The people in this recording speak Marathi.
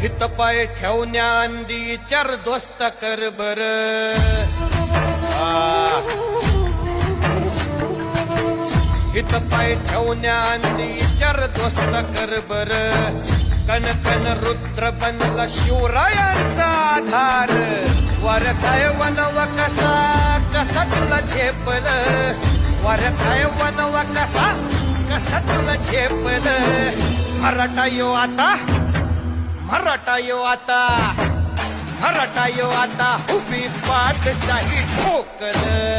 हित पाय ठेवण्या अंदी चार दोस्त कर बर. हित पाय ठेवण्या अंदी चार दोस्त कर बर. कन कन रुद्र बनला शिवरायांचा आधार. वर काय वनव कसा कसा तुला झेपल? वर काय वनव कसा कसा तुला झेपल? मराठा यो आता मराठा यो आता मराठा यो आता उभी पाठशाही ठोकल.